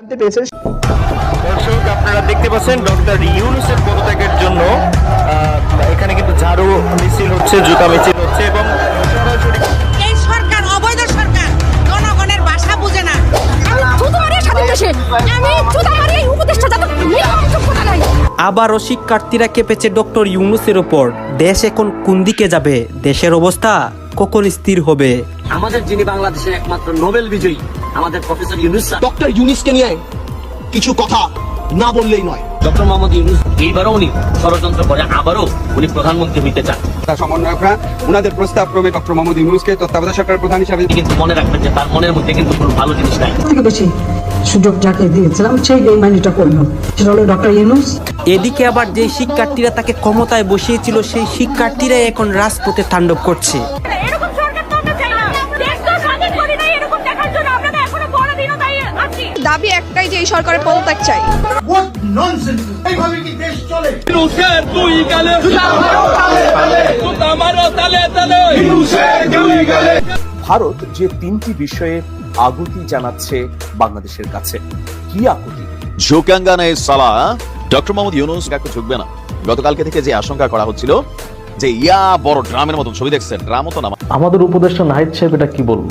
দর্শক, আপনারা দেখতে পাচ্ছেন ডক্টর ইউনুসের পদত্যাগের জন্য এখানে কিন্তু ঝাড়ু মিছিল হচ্ছে, জুতা মিছিল হচ্ছে, এবং সরাসরি দেশে আমি যাতে নাই। আবারও শিক্ষার্থীরা কেঁপেছে ডক্টর ইউনুসের ওপর দেশ এখন কোন দিকে যাবে? দেশের অবস্থা কখন স্থির হবে? আমাদের যিনি বাংলাদেশের একমাত্র নোবেল বিজয়ী আমাদের প্রফেসর ইউনুস ডক্টর ইউনিসকে নিয়ে কিছু কথা না বললেই নয়। ডক্টর মোহাম্মদ ইউনুস এইবারও উনি ষড়যন্ত্র করে আবারও উনি প্রধানমন্ত্রী হইতে চান। তার সমন্বয়করা ওনাদের প্রস্তাব ক্রমে ডক্টর মোহাম্মদ ইউনুসকে তত্ত্বাবধায়ক সরকার প্রধান হিসাবে কিন্তু মনে রাখবেন যে তার মনের মধ্যে কিন্তু কোনো ভালো জিনিস নাই। বেশি সুযোগ যাকে দিয়েছিলাম সেই বেইমানিটা করল। সেটা হলো ডক্টর ইউনুস। এদিকে আবার যে শিক্ষার্থীরা তাকে ক্ষমতায় বসিয়েছিল সেই শিক্ষার্থীরাই এখন রাজপথে তাণ্ডব করছে। এরকম সরকার তো আমরা চাই না। দেশ তো স্বাধীন করি নাই এরকম দেখার জন্য। আমরা তো এখনও বড় দিনও দাঁড়িয়ে আছি। দাবি একটাই যে এই সরকারের পদত্যাগ চাই। ভারত যে তিনটি বিষয়ে আগুতি জানাচ্ছে বাংলাদেশের কাছে। কি আকুতি? ঝোকাঙ্গানে সালা ডক্টর মোহাম্মদ ইউনুস কাকু ঝুঁকবে না। গতকালকে থেকে যে আশঙ্কা করা হচ্ছিল যে ইয়া বড় ড্রামের মতন ছবি দেখছেন ড্রামও তো না আমাদের উপদেষ্টা নাহিদ সাহেব এটা কি বলব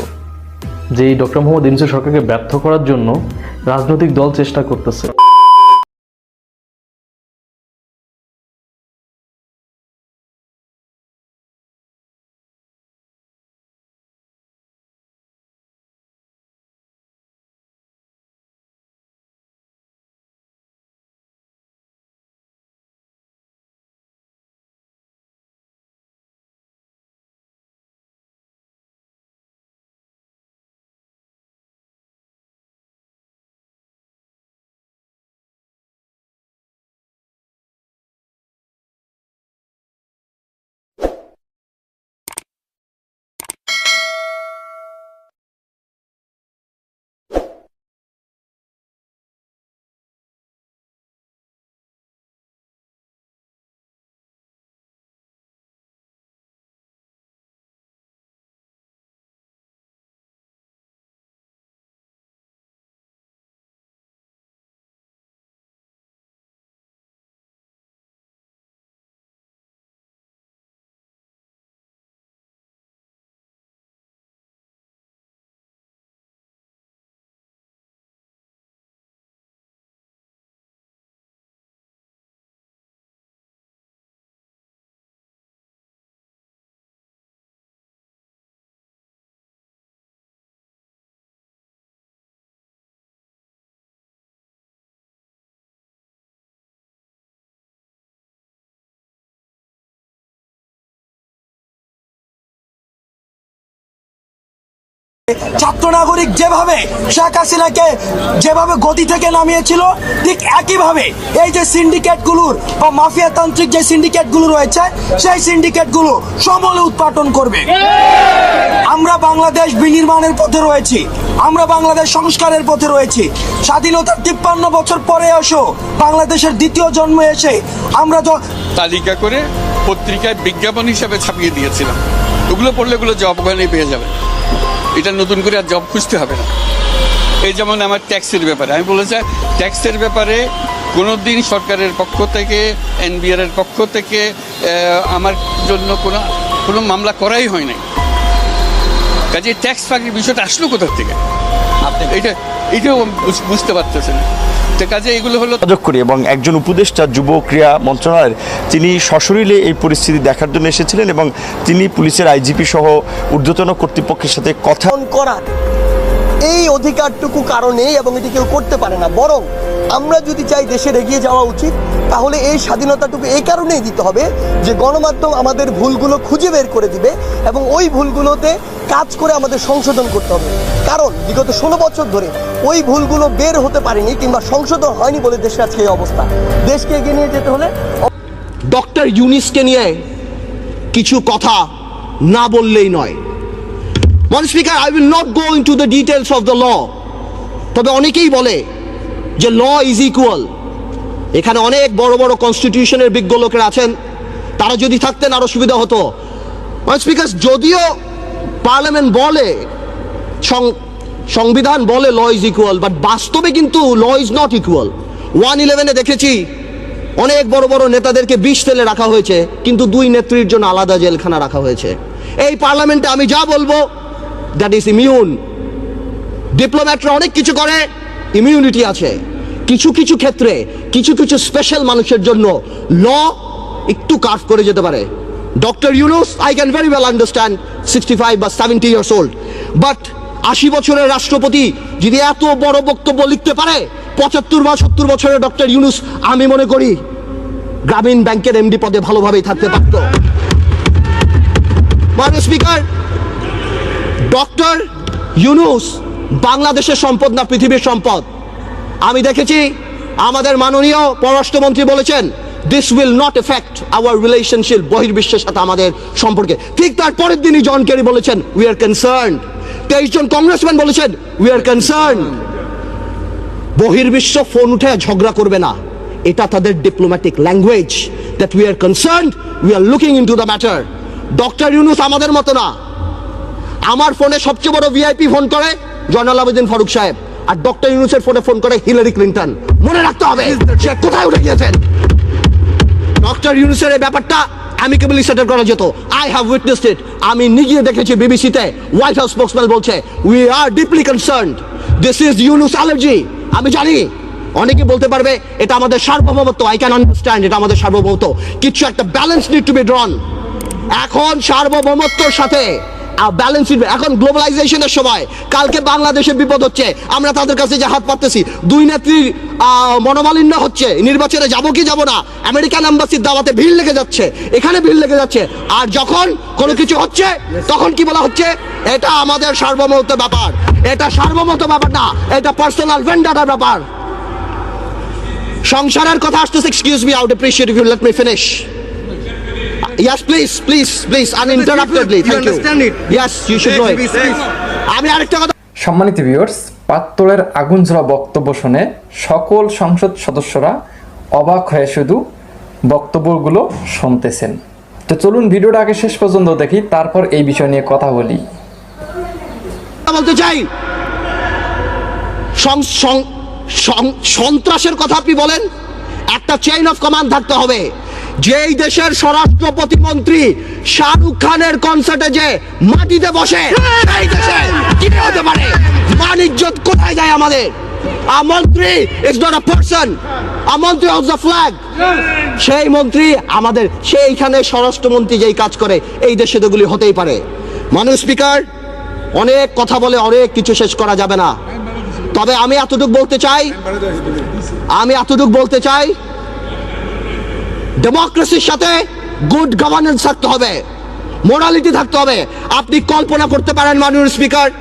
যে এই ডক্টর মোহাম্মদ ইউনুসের সরকারকে ব্যর্থ করার জন্য রাজনৈতিক দল চেষ্টা করতেছে। ছাত্র নাগরিক যেভাবে শেখ হাসিনাকে যেভাবে গতি থেকে নামিয়েছিল, ঠিক একইভাবে এই যে সিন্ডিকেটগুলোর বা মাফিয়াতান্ত্রিক যে সিন্ডিকেটগুলো রয়েছে, সেই সিন্ডিকেটগুলো সমলে উৎপাটন করবে। আমরা বাংলাদেশ বিনির্মাণের পথে রয়েছি, আমরা বাংলাদেশ সংস্কারের পথে রয়েছি। স্বাধীনতার তিপ্পান্ন বছর পরে এসো, বাংলাদেশের দ্বিতীয় জন্ম এসে আমরা য- তালিকা করে পত্রিকায় বিজ্ঞাপন হিসাবে ছাপিয়ে দিয়েছিলাম। ওগুলো পড়লে জব ওখানেই পেয়ে যাবে। এটা নতুন করে আর জব খুঁজতে হবে না। এই যেমন আমার ট্যাক্সের ব্যাপারে আমি বলেছি ট্যাক্সের ব্যাপারে কোনো দিন সরকারের পক্ষ থেকে এনবিআর এর পক্ষ থেকে আমার জন্য কোনো কোনো মামলা করাই হয় নাই। কাজে ট্যাক্স ফাঁকির বিষয়টা আসলো কোথার থেকে? এটা এটাও বুঝ- বুঝতে পারতেছে না তো কাজে এগুলো হলো করি এবং একজন উপদেষ্টা যুব ক্রীড়া মন্ত্রণালয়ের তিনি সশরীরে এই পরিস্থিতি দেখার জন্য এসেছিলেন এবং তিনি পুলিশের আইজিপি সহ ঊর্ধ্বতন কর্তৃপক্ষের সাথে কথা করার এই অধিকারটুকু কারণেই এবং এটি কেউ করতে পারে না বরং আমরা যদি চাই দেশের এগিয়ে যাওয়া উচিত, তাহলে এই স্বাধীনতাটুকু এই কারণেই দিতে হবে যে গণমাধ্যম আমাদের ভুলগুলো খুঁজে বের করে দিবে এবং ওই ভুলগুলোতে কাজ করে আমাদের সংশোধন করতে হবে। কারণ বিগত ষোলো বছর ধরে ওই ভুলগুলো বের হতে পারেনি কিংবা সংশোধন হয়নি বলে দেশের আজকে এই অবস্থা। দেশকে এগিয়ে নিয়ে যেতে হলে ডক্টর ইউনিসকে নিয়ে কিছু কথা না বললেই নয়। মন speaker I will not go into the details of the law তবে অনেকেই বলে যে ল ইজ ইকুয়াল এখানে অনেক বড় বড় কনস্টিটিউশনের বিজ্ঞ লোকেরা আছেন। তারা যদি থাকতেন আরও সুবিধা হতো। স্পিকার যদিও পার্লামেন্ট বলে সংবিধান বলে ল ইজ ইকুয়াল বাট বাস্তবে কিন্তু law is not equal one ইলেভেনে দেখেছি, অনেক বড় বড় নেতাদেরকে বিষ তেলে রাখা হয়েছে, কিন্তু দুই নেত্রীর জন্য আলাদা জেলখানা রাখা হয়েছে। এই পার্লামেন্টে আমি যা বলব দ্যাট ইজ ইমিউন ডিপ্লোম্যাটরা অনেক কিছু করে ইমিউনিটি আছে। কিছু কিছু ক্ষেত্রে, কিছু কিছু স্পেশাল মানুষের জন্য ল একটু কার্ভ করে যেতে পারে। Doctor Yunus I can very well understand sixty five বা সেভেন্টি ইয়ার্স ওল্ড বাট আশি বছরের রাষ্ট্রপতি যদি এত বড় বক্তব্য লিখতে পারে, পঁচাত্তর বা সত্তর বছরের ডক্টর ইউনুস আমি মনে করি গ্রামীণ ব্যাংকের এমডি পদে ভালোভাবেই থাকতে পারত। স্পিকার ডক্টর ইউনুস বাংলাদেশের সম্পদ না পৃথিবীর সম্পদ? আমি দেখেছি আমাদের মাননীয় পররাষ্ট্রমন্ত্রী বলেছেন this will not affect our relationship বহির্বিশ্বের সাথে আমাদের সম্পর্কে। ঠিক তার পরের দিনই জন কেরি বলেছেন উই আর কনসার্ন তেইশ জন কংগ্রেসম্যান বলেছেন উই আর কনসার্ন বহির্বিশ্ব ফোন উঠে ঝগড়া করবে না। এটা তাদের diplomatic language that we are concern we are looking into the matter doctor Yunus আমাদের মতো না। আমার ফোনে সবচেয়ে বড় ভিআইপি ফোন করে জয়নাল আবেদিন ফারুক সাহেব আর ডক্টর ইউনুসের ফোনে ফোন করে হিলারি ক্লিন্টন। মনে রাখতে হবে সে কোথায় উঠে গিয়েছেন? ডক্টর ইউনুসের এই ব্যাপারটা অ্যামিকেবলি সেটেল করা যেত আই হ্যাভ উইটনেসড ইট আমি নিজে দেখেছি বিবিসিতে হোয়াইট হাউস স্পোক্সম্যান বলছে we are deeply concerned this is Yunus allergy আমি জানি। অনেকে বলতে পারবে এটা আমাদের সার্বভৌমত্ব। আই ক্যান আন্ডারস্ট্যান্ড এটা আমাদের সার্বভৌমত্ব। কিছু একটা balance need to be drawn এখন সার্বভৌমত্বর সাথে ব্যালেন্স শিট এখন গ্লোবালাইজেশনের সময়। কালকে বাংলাদেশে বিপদ হচ্ছে। আমরা তাদের কাছে যে হাত পাততেছি, দুই নেত্রীর মনোমালিন্য হচ্ছে। নির্বাচনে যাব কি যাব না আমেরিকান এম্বাসির দাওয়াতে ভিড় লেগে যাচ্ছে। এখানে ভিড় লেগে যাচ্ছে। আর যখন কোনো কিছু হচ্ছে, তখন কি বলা হচ্ছে? এটা আমাদের সার্বভৌমত্ব ব্যাপার। এটা সার্বভৌমত্ব ব্যাপার না, এটা পার্সোনাল ভেন্ডারের ব্যাপার। সংসারের কথা আসতেছে excuse me out appreciate you let me finish Yes, please, please, please, uninterruptedly. Thank you. Yes, you should know it. আমি আরেকটা কথা সম্মানিত ভিউয়ার্স পাত্তলের আগুন ঝরা বক্তব্য শুনে সকল সংসদ সদস্যরা অবাক হয়ে শুধু বক্তব্যগুলো শুনতেছেন তো চলুন ভিডিওটা আগে শেষ পর্যন্ত দেখি তারপর এই বিষয় নিয়ে কথা বলি বলতে চাই সন্ত্রাসের কথা আপনি বলেন একটা চেইন অফ কমান্ড থাকতে হবে যেই দেশের স্বরাষ্ট্র প্রতিমন্ত্রী শাহরুখ খানের কনসার্টে যে মাটিতে বসে, সেই দেশে কি হতে পারে? বাণিজ্যত কোথায় যায় আমাদের? A mantri is not a person a mantri of the flag সেই মন্ত্রী আমাদের, সেইখানে স্বরাষ্ট্রমন্ত্রী যেই কাজ করে, এই দেশে তোগুলি হতেই পারে। মানুষ স্পিকার, অনেক কথা বলে অনেক কিছু শেষ করা যাবে না। তবে আমি এতটুকু বলতে চাই, আমি এতটুকু বলতে চাই ডেমোক্রেসির সাথে গুড গভর্নেন্স থাকতে হবে। মোরালিটি থাকতে হবে। আপনি কল্পনা করতে পারেন মাননীয় স্পিকার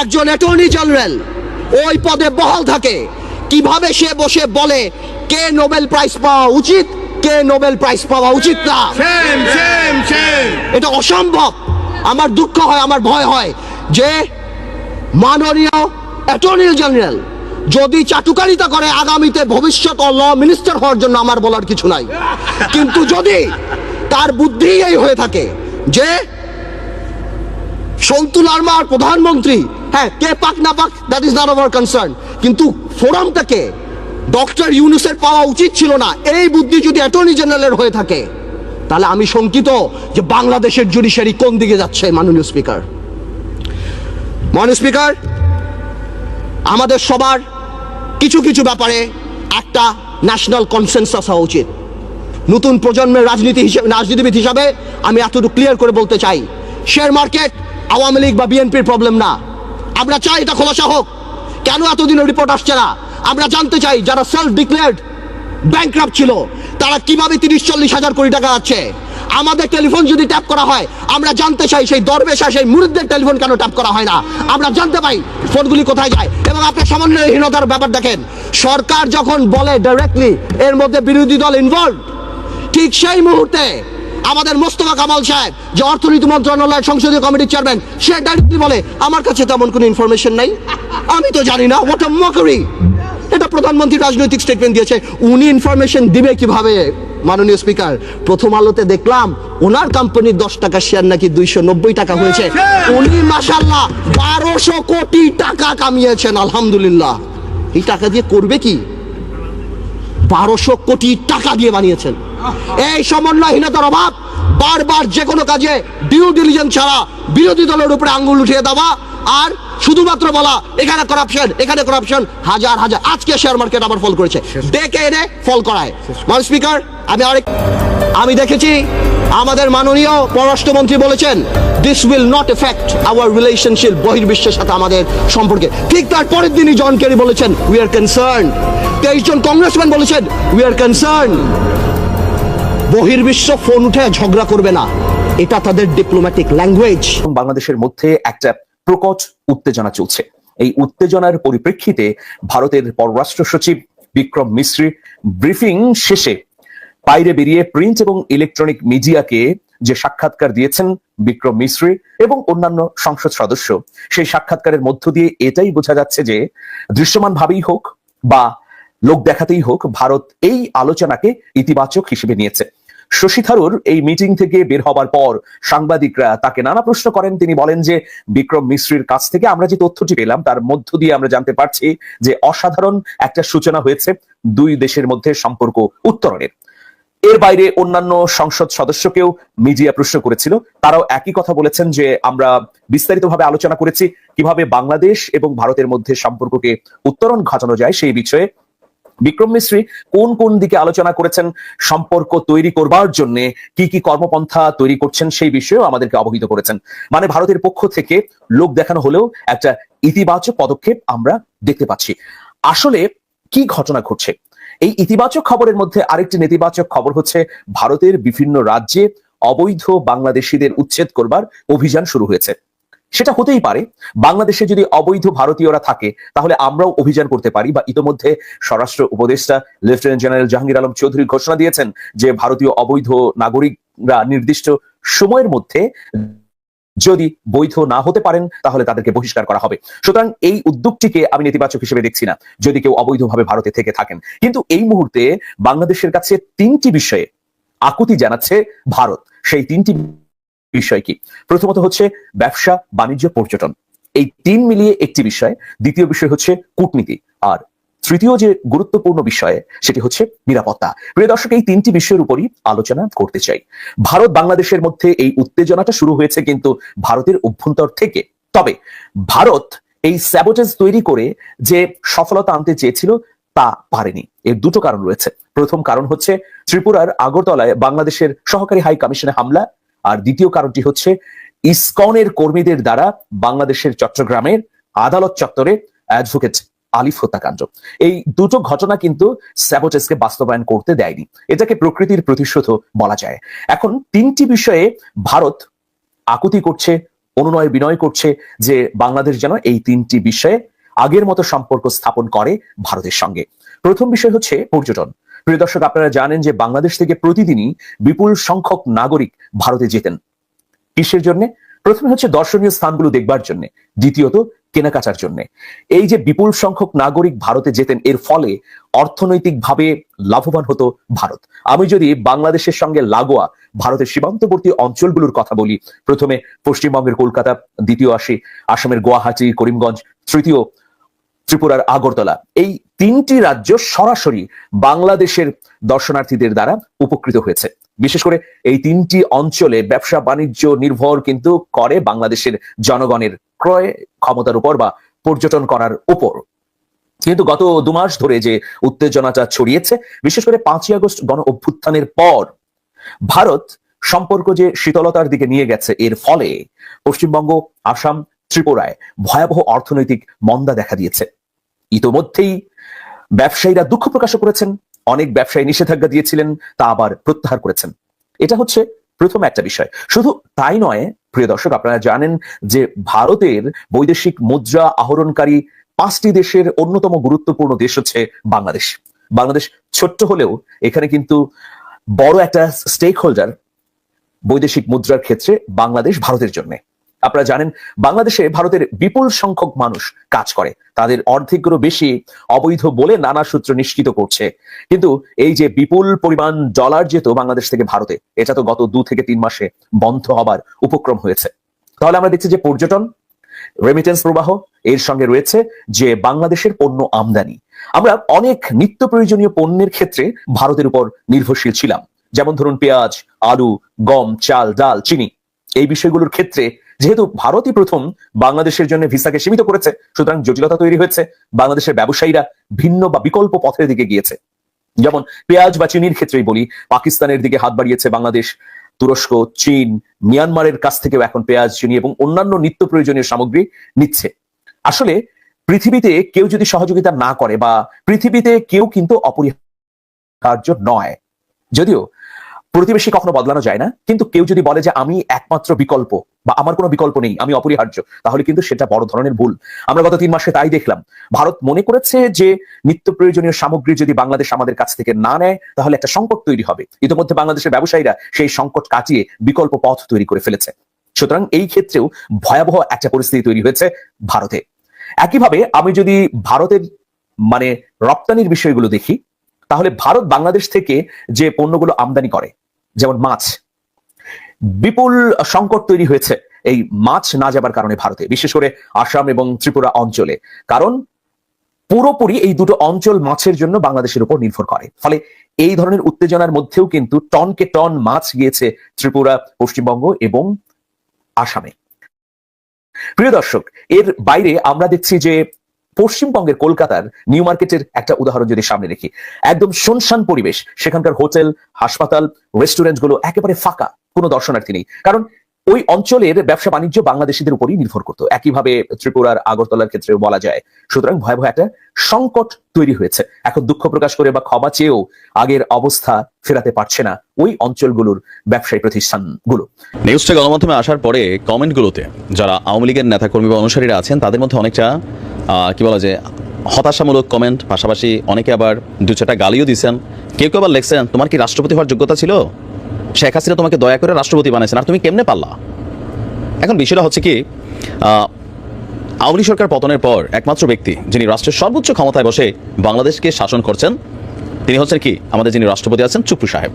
একজন অ্যাটর্নি জেনারেল ওই পদে বহাল থাকে। কীভাবে সে বসে বলে কে নোবেল প্রাইজ পাওয়া উচিত কে নোবেল প্রাইজ পাওয়া উচিত না? এটা অসম্ভব। আমার দুঃখ হয় আমার ভয় হয় যে মাননীয় অ্যাটর্নি জেনারেল যদি চাটুকারিতা করে, আগামীতে ভবিষ্যৎ ল মিনিস্টার হওয়ার জন্য আমার বলার কিছু নাই। কিন্তু যদি তার বুদ্ধি এই হয়ে থাকে যে সন্তু লার্মার প্রধানমন্ত্রী হ্যাঁ কে পাক না পাক that is not our concern কিন্তু ফোরামটাকে ডক্টর ইউনুসের পাওয়া উচিত ছিল না। এই বুদ্ধি যদি অ্যাটর্নি জেনারেলের হয়ে থাকে, তাহলে আমি শঙ্কিত যে বাংলাদেশের জুডিশিয়ারি কোন দিকে যাচ্ছে, মাননীয় স্পিকার মাননীয় স্পিকার আমাদের সবার কিছু কিছু ব্যাপারে একটা ন্যাশনাল কনসেনসাস হওয়া উচিত। নতুন প্রজন্মের রাজনীতি হিসেবে রাজনীতিবিদ হিসাবে আমি এতটুকু ক্লিয়ার করে বলতে চাই শেয়ার মার্কেট আওয়ামী লীগ বা বিএনপির প্রবলেম না। আমরা চাই এটা খোলাসা হোক। কেন এতদিনের রিপোর্ট আসছে না? আমরা জানতে চাই যারা সেলফ ডিক্লেয়ার্ড ব্যাংক্রাপ ছিল, তারা কীভাবে তিরিশ, চল্লিশ হাজার কোটি টাকা আছে? আমাদের টেলিফোন যদি ট্যাপ করা হয়, আমরা জানতে চাই সেই দরবেশা, সেই মুরিদদের টেলিফোন কেন ট্যাপ করা হয় না। আমরা জানতে পাই ফোনগুলি কোথায় যায়। এবং আপনার সমন্বয়হীনতার ব্যাপার দেখেন, সরকার যখন বলে ডাইরেক্টলি এর মধ্যে বিরোধী দল ইনভলভ ঠিক সেই মুহূর্তে আমাদের মোস্তফা কামাল সাহেব, যে অর্থনীতি মন্ত্রণালয়ের সংসদীয় কমিটির চেয়ারম্যান সে ডাইরেক্টলি বলে, আমার কাছে তেমন কোনো ইনফরমেশন নাই। আমি তো জানি না আ মকরি প্রধানমন্ত্রী রাজনৈতিক স্টেটমেন্ট দিয়েছে। উনি ইনফরমেশন দিবে কীভাবে, মাননীয় স্পিকার প্রথম আলোতে দেখলাম, ওনার কোম্পানির দশ টাকা শেয়ার নাকি দুইশো নব্বই টাকা হয়েছে। উনি মাসাল্লাহ বারোশো কোটি টাকা কামিয়েছেন, আলহামদুলিল্লাহ। এই টাকা দিয়ে করবে কি? বারোশো কোটি টাকা দিয়ে বানিয়েছেন। এই সমন্বয়হীনতার অভাব বারবার যে কোনো কাজে ডিউ ডিলিজেন্স ছাড়া বিরোধী দলের উপরে আঙ্গুল উঠিয়ে দেওয়া আর শুধুমাত্র বলা এখানে করাপশন এখানে করাপশন হাজার হাজার। আজকে শেয়ার মার্কেট আবার ফল করেছে। ডেকে এনে ফল করায়। মানে স্পিকার আমি আরেক আমি দেখেছি আমাদের মাননীয় পররাষ্ট্রমন্ত্রী বলেছেন this will not affect our relationship বহির্বিশ্বের সাথে আমাদের সম্পর্কে। ঠিক তার পরের দিনই জন কেরি বলেছেন উই আর কনসার্ন তেইশ জন কংগ্রেসম্যান বলেছেন উই আর কনসার্ন বহির্বিশ্ব ফোন উঠে ঝগড়া করবে না। এটা তাদের ডিপ্লোম্যাটিক ল্যাঙ্গুয়েজ বাংলাদেশের মধ্যে একটা প্রকট উত্তেজনা চলছে। এই উত্তেজনার পরিপ্রেক্ষিতে ভারতের পররাষ্ট্র সচিব বিক্রম মিশ্রি ব্রিফিং শেষে বাইরে বেরিয়ে প্রিন্ট এবং ইলেকট্রনিক মিডিয়াকে যে সাক্ষাৎকার দিয়েছেন বিক্রম মিশ্রি এবং অন্যান্য সংসদ সদস্য, সেই সাক্ষাৎকারের মধ্য দিয়ে এটাই বোঝা যাচ্ছে যে দৃশ্যমান ভাবেই হোক বা লোক দেখাতেই হোক, ভারত এই আলোচনাকে ইতিবাচক হিসেবে নিয়েছে। শশী থারুর এই মিটিং থেকে বের হবার পর সাংবাদিকরা তাকে নানা প্রশ্ন করেন। তিনি বলেন যে, বিক্রম মিশ্রির কাছ থেকে আমরা যে তথ্যটি পেলাম, তার মধ্য দিয়ে আমরা জানতে পারছি যে অসাধারণ একটা সূচনা হয়েছে দুই দেশের মধ্যে সম্পর্ক উত্তরণের। এর বাইরে অন্যান্য সংসদ সদস্যকেও মিডিয়া প্রশ্ন করেছিল। তারাও একই কথা বলেছেন যে, আমরা বিস্তারিতভাবে আলোচনা করেছি কীভাবে বাংলাদেশ এবং ভারতের মধ্যে সম্পর্ককে উত্তরণ ঘটানো যায় সেই বিষয়ে। বিক্রম মিশ্রি কোন কোন দিকে আলোচনা করেছেন, সম্পর্ক তৈরি করবার জন্য কি কি কর্মপন্থা তৈরি করছেন সেই বিষয়েও আমাদেরকে অবহিত করেছেন। মানে ভারতের পক্ষ থেকে লোক দেখানো হলেও একটা ইতিবাচক পদক্ষেপ আমরা দেখতে পাচ্ছি। আসলে কি ঘটনা ঘটছে? এই ইতিবাচক খবরের মধ্যে আরেকটি নেতিবাচক খবর হচ্ছে ভারতের বিভিন্ন রাজ্যে অবৈধ বাংলাদেশিদের উচ্ছেদ করবার অভিযান শুরু হয়েছে। সেটা হতেই পারে। বাংলাদেশে যদি অবৈধ ভারতীয়রা থাকে, তাহলে আমরাও অভিযান করতে পারি বা ইতোমধ্যে স্বরাষ্ট্র উপদেষ্টা লেফটেন্যান্ট জেনারেল জাহাঙ্গীর আলম চৌধুরী ঘোষণা দিয়েছেন যে ভারতীয় অবৈধ নাগরিকরা নির্দিষ্ট সময়ের মধ্যে যদি বৈধ না হতে পারেন, তাহলে তাদেরকে বহিষ্কার করা হবে। সুতরাং এই উদ্যোগটিকে আমি নেতিবাচক হিসেবে দেখছি না, যদি কেউ অবৈধভাবে ভারতে থেকে থাকেন। কিন্তু এই মুহূর্তে বাংলাদেশের কাছে তিনটি বিষয়ে আকুতি জানাচ্ছে ভারত। সেই তিনটি বিষয় কি? প্রথমত হচ্ছে ব্যবসা, বাণিজ্য, পর্যটন। এই তিন মিলিয়ে একটি বিষয়। দ্বিতীয় বিষয় হচ্ছে কূটনীতি। আর তৃতীয় যে গুরুত্বপূর্ণ বিষয়, সেটি হচ্ছে নিরাপত্তা। প্রিয় দর্শক, এই তিনটি বিষয়ের উপরই আলোচনা করতে চাই। ভারত, বাংলাদেশের মধ্যে এই উত্তেজনাটা শুরু হয়েছে কিন্তু ভারতের অভ্যন্তর থেকে। তবে ভারত এই স্যাবোটেজ তৈরি করে যে সফলতা আনতে চেয়েছিল তা পারেনি। এর দুটো কারণ রয়েছে। প্রথম কারণ হচ্ছে ত্রিপুরার আগরতলায় বাংলাদেশের সহকারী হাই কমিশনে হামলা আর দ্বিতীয় কারণটি হচ্ছে, ইসকনের কর্মীদের দ্বারা বাংলাদেশের চট্টগ্রামের আদালত চত্বরে অ্যাডভোকেট আলিফ হত্যাকাণ্ড। এই দুটো ঘটনা কিন্তু স্যাবোটেসকে বাস্তবায়ন করতে দেয়নি। এটাকে প্রকৃতির প্রতিশোধ বলা যায়। এখন তিনটি বিষয়ে ভারত আকুতি করছে, অনুনয় বিনয় করছে যে বাংলাদেশ যেন এই তিনটি বিষয়ে আগের মতো সম্পর্ক স্থাপন করে ভারতের সঙ্গে। প্রথম বিষয় হচ্ছে পর্যটন। প্রিয় দর্শক, আপনারা জানেন যে বাংলাদেশ থেকে প্রতিদিনই বিপুল সংখ্যক নাগরিক ভারতে যেতেন। কিসের জন্য? প্রথমে হচ্ছে দর্শনীয় স্থানগুলো দেখবার জন্য, দ্বিতীয়ত কেনাকাটার জন্য। এই যে বিপুল সংখ্যক নাগরিক ভারতে যেতেন, এর ফলে অর্থনৈতিকভাবে লাভবান হতো ভারত। আমি যদি বাংলাদেশের সঙ্গে লাগোয়া ভারতের সীমান্তবর্তী অঞ্চলগুলোর কথা বলি, প্রথমে পশ্চিমবঙ্গের কলকাতা, দ্বিতীয় আসে আসামের গুয়াহাটি, করিমগঞ্জ, তৃতীয় ত্রিপুরার আগরতলা। এই তিনটি রাজ্য সরাসরি বাংলাদেশের দর্শনার্থীদের দ্বারা উপকৃত হয়েছে। বিশেষ করে এই তিনটি অঞ্চলে ব্যবসা বাণিজ্য নির্ভর কিন্তু করে বাংলাদেশের জনগণের ক্রয় ক্ষমতার উপর বা পর্যটন করার উপর। কিন্তু গত দু মাস ধরে যে উত্তেজনাটা ছড়িয়েছে, বিশেষ করে পাঁচই আগস্ট গণ অভ্যুত্থানের পর ভারত সম্পর্ক যে শীতলতার দিকে নিয়ে গেছে, এর ফলে পশ্চিমবঙ্গ, আসাম, ত্রিপুরায় ভয়াবহ অর্থনৈতিক মন্দা দেখা দিয়েছে। ইতোমধ্যেই ব্যবসায়ীরা দুঃখ প্রকাশ করেছেন, অনেক ব্যবসায়ী নিষেধাজ্ঞা দিয়েছিলেন, তা আবার প্রত্যাহার করেছেন। এটা হচ্ছে প্রথম একটা বিষয়। শুধু তাই নয়, প্রিয় দর্শক, আপনারা জানেন যে ভারতের বৈদেশিক মুদ্রা আহরণকারী পাঁচটি দেশের অন্যতম গুরুত্বপূর্ণ দেশ হচ্ছে বাংলাদেশ। বাংলাদেশ ছোট্ট হলেও এখানে কিন্তু বড় একটা স্টেক হোল্ডার বৈদেশিক মুদ্রার ক্ষেত্রে বাংলাদেশ ভারতের জন্য। আপনারা জানেন, বাংলাদেশে ভারতের বিপুল সংখ্যক মানুষ কাজ করে। তাদের অর্ধেকেরও বেশি অবৈধ বলে নানা সূত্র নিশ্চিত করছে। কিন্তু এই যে বিপুল পরিমাণ ডলার যেত বাংলাদেশ থেকে ভারতে, এটা তো গত দু থেকে তিন মাসে বন্ধ হবার উপক্রম হয়েছে। তাহলে আমরা দেখছি যে পর্যটন রেমিটেন্স প্রবাহ, এর সঙ্গে রয়েছে যে বাংলাদেশের পণ্য আমদানি। আমরা অনেক নিত্য প্রয়োজনীয় পণ্যের ক্ষেত্রে ভারতের উপর নির্ভরশীল ছিলাম। যেমন ধরুন পেঁয়াজ, আলু, গম, চাল, ডাল, চিনি। এই বিষয়গুলোর ক্ষেত্রে যেহেতু ভারতই প্রথম বাংলাদেশের জন্য ভিসাকে সীমিত করেছে, সুতরাং জটিলতা তৈরি হয়েছে, বাংলাদেশের ব্যবসায়ীরা ভিন্ন বা বিকল্প পথের দিকে গিয়েছে। যেমন পেঁয়াজ বা চিনির ক্ষেত্রেই বলি, পাকিস্তানের দিকে হাত বাড়িয়েছে বাংলাদেশ, তুরস্ক, চীন, মিয়ানমারের কাছ থেকেও এখন পেঁয়াজ, চিনি এবং অন্যান্য নিত্য প্রয়োজনীয় সামগ্রী নিচ্ছে। আসলে পৃথিবীতে কেউ যদি সহযোগিতা না করে বা পৃথিবীতে কেউ কিন্তু অপরিহার্য নয়। যদিও প্রতিবেশী কখনো বদলানো যায় না। কিন্তু কেউ যদি বলে যে আমি একমাত্র বিকল্প বা আমার কোনো বিকল্প নেই, আমি অপরিহার্য, তাহলে কিন্তু সেটা বড় ধরনের ভুল। আমরা গত তিন মাসে তাই দেখলাম। ভারত মনে করেছে যে নিত্য প্রয়োজনীয় সামগ্রী যদি বাংলাদেশ আমাদের কাছ থেকে না নেয়, তাহলে একটা সংকট তৈরি হবে। ইতিমধ্যে বাংলাদেশের ব্যবসায়ীরা সেই সংকট কাটিয়ে বিকল্প পথ তৈরি করে ফেলেছে। সুতরাং এই ক্ষেত্রেও ভয়াবহ একটা পরিস্থিতি তৈরি হয়েছে ভারতে। একইভাবে আমি যদি ভারতের মানে রপ্তানির বিষয়গুলো দেখি, তাহলে ভারত বাংলাদেশ থেকে যে পণ্যগুলো আমদানি করে যেমন মাছ। বিপুল সংকট তৈরি হয়েছে এই মাছ না যাবার কারণে ভারতে, বিশেষ করে আসাম এবং ত্রিপুরা অঞ্চলে। কারণ পুরোপুরি এই দুটো অঞ্চল মাছের জন্য বাংলাদেশের উপর নির্ভর করে। ফলে এই ধরনের উত্তেজনার মধ্যেও কিন্তু টনকে টন মাছ গিয়েছে ত্রিপুরা, পশ্চিমবঙ্গ এবং আসামে। প্রিয় দর্শক, এর বাইরে আমরা দেখছি যে পশ্চিমবঙ্গের কলকাতার নিউ মার্কেটের একটা উদাহরণ যদি সামনে রেখি, একদম শুনশান পরিবেশ, সেখানকার হোটেল, হাসপাতাল রেস্টুরেন্টগুলো একেবারে ফাঁকা, কোনো দর্শনার্থী নেই। কারণ ওই অঞ্চলের ব্যবসা বাণিজ্য বাংলাদেশিদের উপরই নির্ভর করতো। একইভাবে ত্রিপুরার আগরতলার ক্ষেত্রেও বলা যায়। সুতরাং ভয়াবহ একটা সংকট তৈরি হয়েছে। এখন দুঃখ প্রকাশ করে বা ক্ষমা চেয়েও আগের অবস্থা ফেরাতে পারছে না ওই অঞ্চলগুলোর ব্যবসায়ী প্রতিষ্ঠানগুলো। নিউজটা গণমাধ্যমে আসার পরে কমেন্টগুলোতে যারা আওয়ামী লীগের নেতাকর্মী বা অনুসারীরা আছেন, তাদের মধ্যে অনেকটা কি বলা যায় হতাশামূলক কমেন্ট পাশাপাশি অনেকে আবার দু চারটা গালিও দিয়েছেন কেউ কেউ আবার লেখছেন, তোমার কি রাষ্ট্রপতি হওয়ার যোগ্যতা ছিল? শেখ হাসিনা তোমাকে দয়া করে রাষ্ট্রপতি বানাইছেন, আর তুমি কেমনে পারলা? এখন বিষয়টা হচ্ছে কি আওয়ামী সরকার পতনের পর একমাত্র ব্যক্তি যিনি রাষ্ট্রের সর্বোচ্চ ক্ষমতায় বসে বাংলাদেশকে শাসন করছেন, তিনি হচ্ছেন কি? আমাদের যিনি রাষ্ট্রপতি আছেন চুপ্পু সাহেব।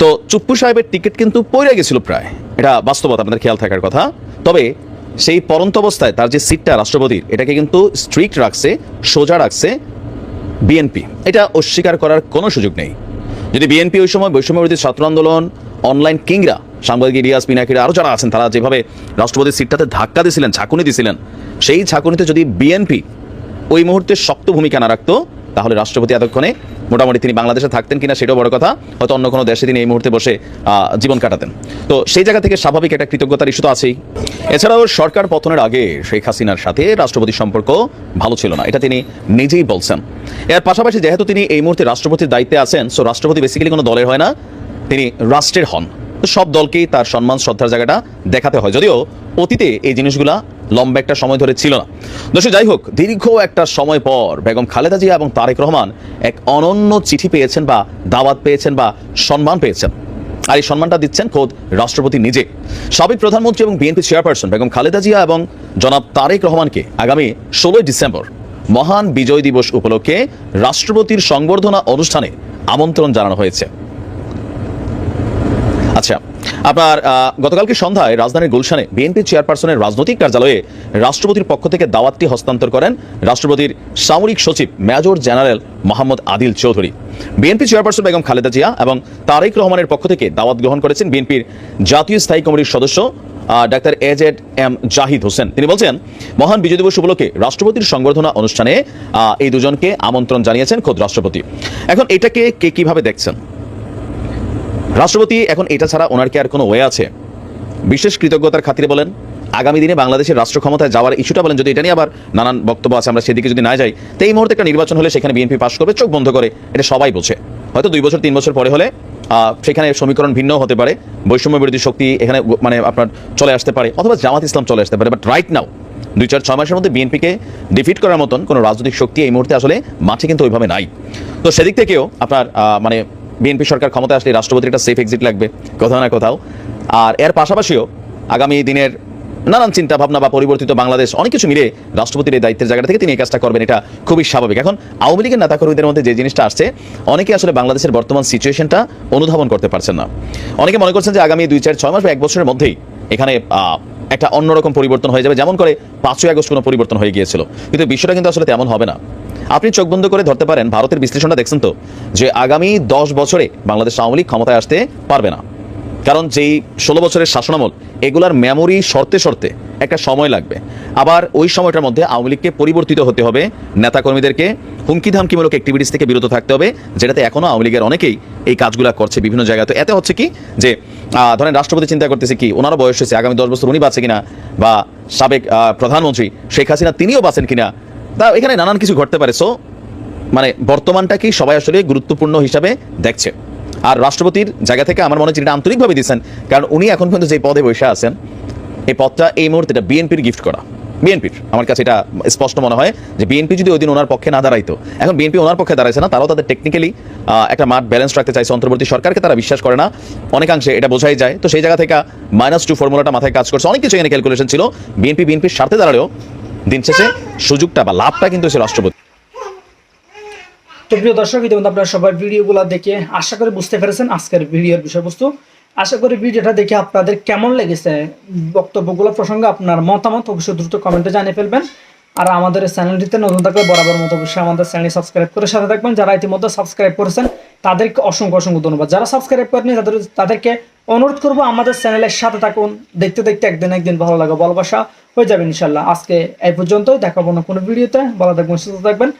তো চুপ্পু সাহেবের টিকিট কিন্তু পড়ে গেছিল প্রায়। এটা বাস্তবতা, আপনাদের খেয়াল থাকার কথা। তবে সেই পরন্ত অবস্থায় তার যে সিটটা রাষ্ট্রপতির এটাকে কিন্তু স্ট্রিক্ট রাখছে, সোজা রাখছে বিএনপি এটা অস্বীকার করার কোনো সুযোগ নেই। যদি বিএনপি ওই সময় বৈষম্যবিরোধী ছাত্র আন্দোলন অনলাইন কিংরা, সাংবাদিক ইলিয়াস পিনাকিরা আরও যারা আছেন, তারা যেভাবে রাষ্ট্রপতির সিটটাতে ধাক্কা দিয়েছিলেন ঝাঁকুনি দিয়েছিলেন সেই ঝাঁকুনিতে যদি বিএনপি ওই মুহূর্তে শক্ত ভূমিকা না রাখতো, তাহলে রাষ্ট্রপতি এতক্ষণে মোটামুটি তিনি বাংলাদেশে থাকতেন কিনা সেটাও বড় কথা। হয়তো অন্য কোনো দেশে তিনি এই মুহূর্তে বসে জীবন কাটাতেন। তো সেই জায়গা থেকে স্বাভাবিক একটা কৃতজ্ঞতার ইস্যু তো আছেই। এছাড়াও সরকার পতনের আগে শেখ হাসিনার সাথে রাষ্ট্রপতির সম্পর্ক ভালো ছিল না। এটা তিনি নিজেই বলছেন। এর পাশাপাশি যেহেতু তিনি এই মুহূর্তে রাষ্ট্রপতির দায়িত্বে আছেন সো রাষ্ট্রপতি বেসিক্যালি কোনো দলের হয় না, তিনি রাষ্ট্রের হন। সব দলকেই তার সম্মান, শ্রদ্ধার জায়গাটা দেখাতে হয়। যদিও অতীতে এই জিনিসগুলা লম্বা একটা সময় ধরে ছিল না। দর্শক, যাই হোক, দীর্ঘ একটা সময় পর বেগম খালেদা জিয়া এবং তারেক রহমান এক অনন্য চিঠি পেয়েছেন বা দাওয়াত পেয়েছেন বা সম্মান পেয়েছেন। আর এই সম্মানটা দিচ্ছেন খোদ রাষ্ট্রপতি নিজে। সাবেক প্রধানমন্ত্রী এবং বিএনপি চেয়ারপারসন বেগম খালেদা জিয়া এবং জনাব তারেক রহমানকে আগামী ষোলোই ডিসেম্বর মহান বিজয় দিবস উপলক্ষে রাষ্ট্রপতির সংবর্ধনা অনুষ্ঠানে আমন্ত্রণ জানানো হয়েছে। আচ্ছা আপনার গতকালকে সন্ধ্যায় রাজধানীর গুলশানে বিএনপি চেয়ারপারসনের রাজনৈতিক কার্যালয়ে রাষ্ট্রপতির পক্ষ থেকে দাওয়াতটি হস্তান্তর করেন রাষ্ট্রপতির সামরিক সচিব major general Mohammad Adil Chowdhury. BNP chairperson Begum Khaleda Zia এবং তারেক রহমানের পক্ষ থেকে দাওয়াত গ্রহণ করেছেন বিএনপির জাতীয় স্থায়ী কমিটির সদস্য doctor A Z M Zahid Hossain. তিনি বলছেন, মহান বিজয় দিবস উপলক্ষে রাষ্ট্রপতির সংবর্ধনা অনুষ্ঠানে এই দুজনকে আমন্ত্রণ জানিয়েছেন খোদ রাষ্ট্রপতি। এখন এটাকে কে কীভাবে দেখছেন? রাষ্ট্রপতি এখন এটা ছাড়া ওনার কি আর কোনো ওয়ে আছে? বিশেষ কৃতজ্ঞতার খাতিরে বলেন, আগামী দিনে বাংলাদেশের রাষ্ট্র ক্ষমতায় যাওয়ার ইস্যুটা বলেন, যদি এটা নিয়ে আবার নানান বক্তব্য আছে, আমরা সেদিকে যদি না যাই, তো এই মুহূর্তে একটা নির্বাচন হলে সেখানে বিএনপি পাশ করবে, চোখ বন্ধ করে, এটা সবাই বোঝে। হয়তো দুই বছর, তিন বছর পরে হলে সেখানে সমীকরণ ভিন্ন হতে পারে, বৈষম্য বিরোধী শক্তি এখানে মানে আপনার চলে আসতে পারে, অথবা জামাত ইসলাম চলে আসতে পারে বাট রাইট নাও দুই চার, ছয় মাসের মধ্যে বিএনপিকে ডিফিট করার মতন কোনো রাজনৈতিক শক্তি এই মুহূর্তে আসলে মাঠে কিন্তু ওইভাবে নাই। তো সেদিক থেকেও আপনার মানে বিএনপি সরকার ক্ষমতায় আসলে রাষ্ট্রপতির একটা সেফ এক্সিট লাগবে, কোথাও না কোথাও। আর এর পাশাপাশিও আগামী দিনের নানান চিন্তা ভাবনা বা পরিবর্তিত বাংলাদেশ, অনেক কিছু মিলে রাষ্ট্রপতির এই দায়িত্বের জায়গা থেকে তিনি এই কাজটা করবেন, এটা খুবই স্বাভাবিক। এখন আওয়ামী লীগের নেতাকর্মীদের মধ্যে যে জিনিসটা আসছে, অনেকে আসলে বাংলাদেশের বর্তমান সিচুয়েশনটা অনুধাবন করতে পারছেন না। অনেকে মনে করছেন যে আগামী দুই, চার, ছয় মাস বা এক বছরের মধ্যেই এখানে একটা অন্যরকম পরিবর্তন হয়ে যাবে, যেমন করে পাঁচই আগস্ট কোনো পরিবর্তন হয়ে গিয়েছিল। কিন্তু বিষয়টা কিন্তু আসলে তেমন হবে না। আপনি চোখ বন্ধ করে ধরতে পারেন, ভারতের বিশ্লেষণটা দেখছেন তো, যে আগামী দশ বছরে বাংলাদেশ আওয়ামী লীগ ক্ষমতায় আসতে পারবে না। কারণ যেই ষোলো বছরের শাসনামল, এগুলার মেমোরি শর্তে শর্তে একটা সময় লাগবে। আবার ওই সময়টার মধ্যে আওয়ামী লীগকে পরিবর্তিত হতে হবে, নেতাকর্মীদেরকে হুমকি ধামকিমূলক অ্যাক্টিভিটিস থেকে বিরত থাকতে হবে, যেটাতে এখনও আওয়ামী লীগের অনেকেই এই কাজগুলো করছে বিভিন্ন জায়গায়। তো এতে হচ্ছে কি, যে ধরেন রাষ্ট্রপতি চিন্তা করতেছে কি, ওনারও বয়স হয়েছে, আগামী দশ বছর উনি বাঁচে কিনা, বা সাবেক প্রধানমন্ত্রী শেখ হাসিনা তিনিও বাঁচেন কিনা তা এখানে নানান কিছু ঘটতে পারে। সো মানে বর্তমানটাকেই সবাই আসলে গুরুত্বপূর্ণ হিসাবে দেখছে। আর রাষ্ট্রপতির জায়গা থেকে আমার মনে হচ্ছে এটা আন্তরিকভাবে দিচ্ছেন। কারণ উনি এখন পর্যন্ত যে পদে বসে আছেন, এই পদটা, এই মুহূর্তে এটা বিএনপির গিফট করা। বিএনপির, আমার কাছে এটা স্পষ্ট মনে হয় যে বিএনপি যদি ওই দিন ওনার পক্ষে না দাঁড়াইতো, এখন বিএনপি ওনার পক্ষে দাঁড়াইছে না, তারাও তাদের টেকনিক্যালি একটা মাঠ ব্যালেন্স রাখতে চাইছে। অন্তর্বর্তী সরকারকে তারা বিশ্বাস করে না। অনেকাংশে এটা বোঝাই যায়। তো সেই জায়গা থেকে মাইনাস টু ফর্মুলাটা মাথায় কাজ করছে। অনেক কিছু এখানে ক্যালকুলেশন ছিল। বিএনপি, বিএনপির স্বার্থে দাঁড়ালেও দিন শেষে সুযোগটা বা লাভটা কিন্তু সে রাষ্ট্রপতি তো প্রিয় দর্শক, ইতিমধ্যে আপনারা সবাই ভিডিওগুলো দেখে আশা করি বুঝতে পেরেছেন আজকের ভিডিওর বিষয়বস্তু। আশা করি ভিডিওটা দেখে আপনাদের কেমন লেগেছে বক্তব্যগুলো প্রসঙ্গে আপনার মতামত অবশ্যই দ্রুত কমেন্টে জানিয়ে ফেলবেন। আর আমাদের চ্যানেলটিতে নতুন থাকলে বরাবর মতো অবশ্যই আমাদের চ্যানেল সাবস্ক্রাইব করে সাথে থাকবেন। যারা ইতিমধ্যে সাবস্ক্রাইব করেছেন তাদেরকে অসংখ্য অসংখ্য ধন্যবাদ। যারা সাবস্ক্রাইব করেনি তাদের তাদেরকে অনুরোধ করব আমাদের চ্যানেলের সাথে থাকুন। দেখতে দেখতে একদিন একদিন ভালো লাগা ভালোবাসা হয়ে যাবে ইনশাল্লাহ আজকে এই পর্যন্তই। দেখাবো না কোনো ভিডিওতে ভালো থাকবেন, সুস্থ থাকবেন।